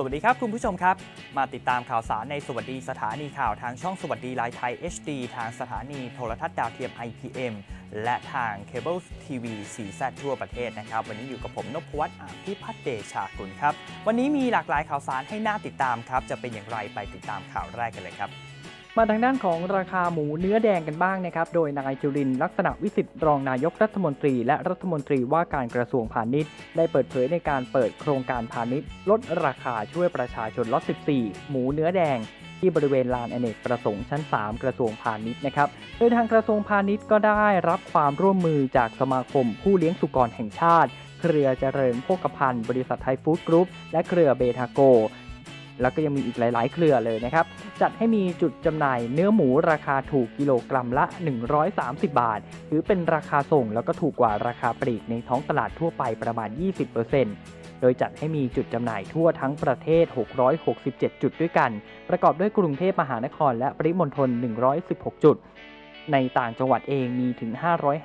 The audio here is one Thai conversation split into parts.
สวัสดีครับคุณผู้ชมครับ มาติดตามข่าวสารในสวัสดีสถานีข่าวทางช่องสวัสดีไลท์ไทย HD ทางสถานีโทรทัศน์ดาวเทียม IPM และทางเคเบิลทีวีสีแซทั่วประเทศนะครับ วันนี้อยู่กับผมนพวัฒน์อาภิพัฒเดชากุลครับ วันนี้มีหลากหลายข่าวสารให้น่าติดตามครับ จะเป็นอย่างไรไปติดตามข่าวแรกกันเลยครับ มาทางด้านของราคาหมูเนื้อแดงกันบ้างนะครับ โดยนายจุรินลักษณะวิสิทธิ์รองนายกรัฐมนตรี และรัฐมนตรีว่าการกระทรวงพาณิชย์ ได้เปิดเผยในการเปิดโครงการพาณิชย์ ลดราคาช่วยประชาชนล็อต14 หมูเนื้อแดงที่บริเวณลานอเนกประสงค์ชั้น 3 กระทรวงพาณิชย์นะครับ โดยทางกระทรวงพาณิชย์ก็ได้รับความร่วมมือจากสมาคมผู้เลี้ยงสุกรแห่งชาติ เครือเจริญโภคภัณฑ์ บริษัทไทยฟู้ดกรุ๊ป และเครือเบทาโก แล้วก็ยังมีอีกหลาย ๆ เครือเลยนะครับ จัดให้มีจุดจำหน่ายเนื้อหมูราคาถูกกิโลกรัมละ 130 บาทถือเป็นราคาส่งแล้วก็ถูกกว่าราคาปลีกในท้องตลาดทั่วไปประมาณ 20%โดยจัดให้มีจุดจำหน่ายทั่วทั้งประเทศ 667 จุดด้วยกัน ประกอบด้วยกรุงเทพมหานครและปริมณฑล 116 จุด ในต่างจังหวัดเองมีถึง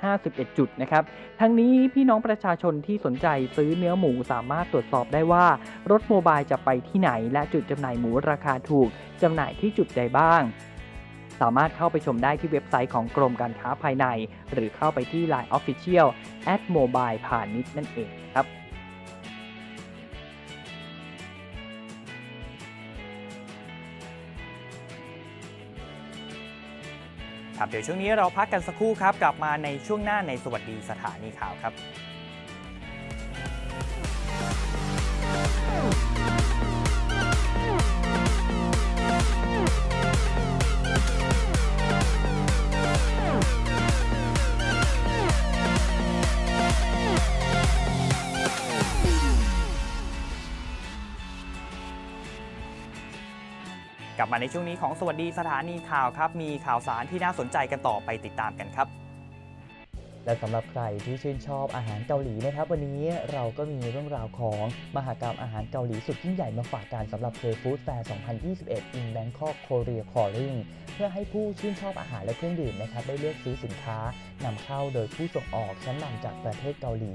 551 จุดนะครับ ทั้งนี้พี่น้องประชาชนที่สนใจซื้อเนื้อหมูสามารถตรวจสอบได้ว่า รถโมบายจะไปที่ไหน และจุดจำหน่ายหมูราคาถูกจำหน่ายที่จุดใดบ้าง สามารถเข้าไปชมได้ที่เว็บไซต์ของกรมการค้าภายใน หรือเข้าไปที่ Line Official at mobile พาณิชย์นั่นเองครับ ครับเดี๋ยวช่วงนี้เราพักกันสักครู่ครับ กลับมาในช่วงหน้าในสวัสดีสถานีข่าวครับ กลับมาในช่วงนี้ของสวัสดีสถานีข่าวครับ มีข่าวสารที่น่าสนใจกันต่อไปติดตามกันครับ และสำหรับใครที่ชื่นชอบอาหารเกาหลีนะครับวันนี้เราก็มีเรื่องราวของมหากรรมอาหารเกาหลีสุดยิ่งใหญ่มาฝากกันสำหรับ K-Food Fair 2021 in Bangkok Korea Calling เพื่อให้ผู้ชื่นชอบอาหารและเครื่องดื่มนะครับได้เลือกซื้อสินค้านำเข้าโดยผู้ส่งออกชั้นนำจากประเทศเกาหลี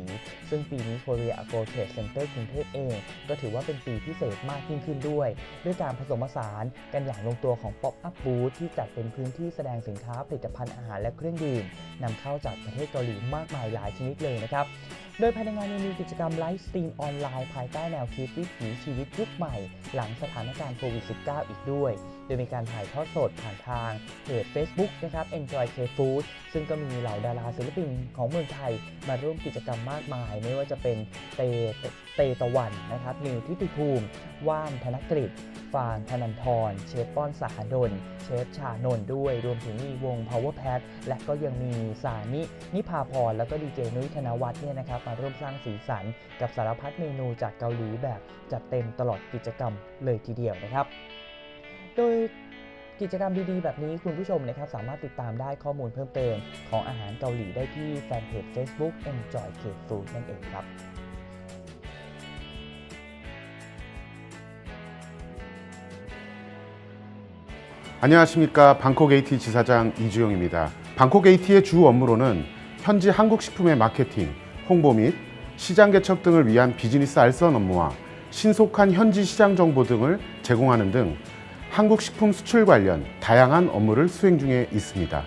ซึ่งปีนี้ Korea Agro Trade Center กรุงเทพเอง ก็ถือว่าเป็นปีพิเศษมากยิ่งขึ้นด้วย ด้วยการผสมผสานกันอย่างลงตัวของ Pop Up Booth ที่จัดเป็นพื้นที่แสดงสินค้าผลิตภัณฑ์อาหารและเครื่องดื่มนำเข้าจากประเทศเกาหลีมากมายหลายชนิดเลยนะครับ โดยภายในงานยังมีกิจกรรมไลฟ์สตรีมออนไลน์ภายใต้แนวคิดวิถีชีวิตยุคใหม่ หลังสถานการณ์โควิด -19 อีกด้วย โดยมีการถ่ายทอดสดผ่านทางเพจ Facebook นะครับ Enjoy K Food ซึ่งก็มีเหล่าดาราศิลปินของเมืองไทยมาร่วมกิจกรรมมากมาย ไม่ว่าจะเป็นเตเตตะวันนะครับนิวทิติภูมิ ว่านธนกฤษฟางธนันทร เชฟป้อนสาดล เชฟชานนด้วย รวมถึงมีวง Power Pad และก็ยังมีสานินิพาพร แล้วก็ดีเจนุ้ยธนวัฒน์เนี่ยนะครับ มาร่วมสร้างสีสันกับสารพัดเมนูจากเกาหลีแบบจัดเต็มตลอดกิจกรรมเลยทีเดียวนะครับ โดยกิจกรรมดีๆ แบบนี้คุณผู้ชมนะครับสามารถติดตามได้ข้อมูลเพิ่มเติมของอาหารเกาหลีได้ที่แฟนเพจ Facebook Enjoy K Food นั่นเองครับ 안녕하십니까 방콕 AT 지사장 이주영입니다. 방콕 AT의 주 업무로는 현지 한국 식품의 마케팅, 홍보 및 시장 개척 등을 위한 비즈니스 알선 업무와 신속한 현지 시장 정보 등을 제공하는 등 한국 식품 수출 관련 다양한 업무를 수행 중에 있습니다.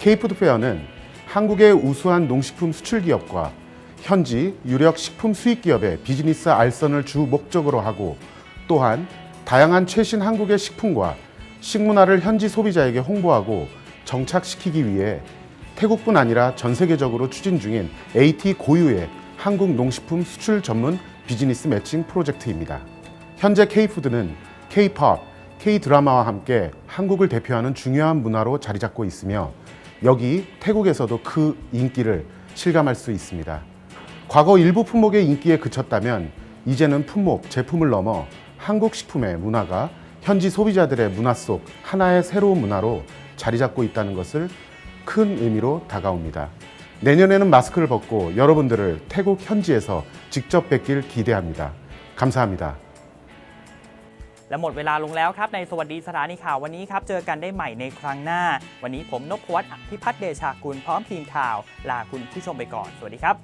K푸드 페어는 한국의 우수한 농식품 수출 기업과 현지 유력 식품 수입 기업의 비즈니스 알선을 주 목적으로 하고 또한 다양한 최신 한국의 식품과 식문화를 현지 소비자에게 홍보하고 정착시키기 위해 태국뿐 아니라 전 세계적으로 추진 중인 AT 고유의 한국 농식품 수출 전문 비즈니스 매칭 프로젝트입니다. 현재 K푸드는 K-팝, K-드라마와 함께 한국을 대표하는 중요한 문화로 자리 잡고 있으며 여기 태국에서도 그 인기를 실감할 수 있습니다. 과거 일부 품목의 인기에 그쳤다면 이제는 품목, 제품을 넘어 한국 식품의 문화가 현지 소비자들의 문화 속 하나의 새로운 문화로 자리 잡고 있다는 것을 큰 의미로 다가옵니다. 내년에는 마스크를 벗고 여러분들을 태국 현지에서 직접 뵙길 기대합니다. 감사합니다. และหมดเวลาลงแล้วครับ ในสวัสดีสถานีข่าววันนี้ครับ เจอกันได้ใหม่ในครั้งหน้า วันนี้ผมนพวัฒน์พิพัฒน์เดชากุลพร้อมทีมข่าว ลาคุณผู้ชมไปก่อน สวัสดีครับ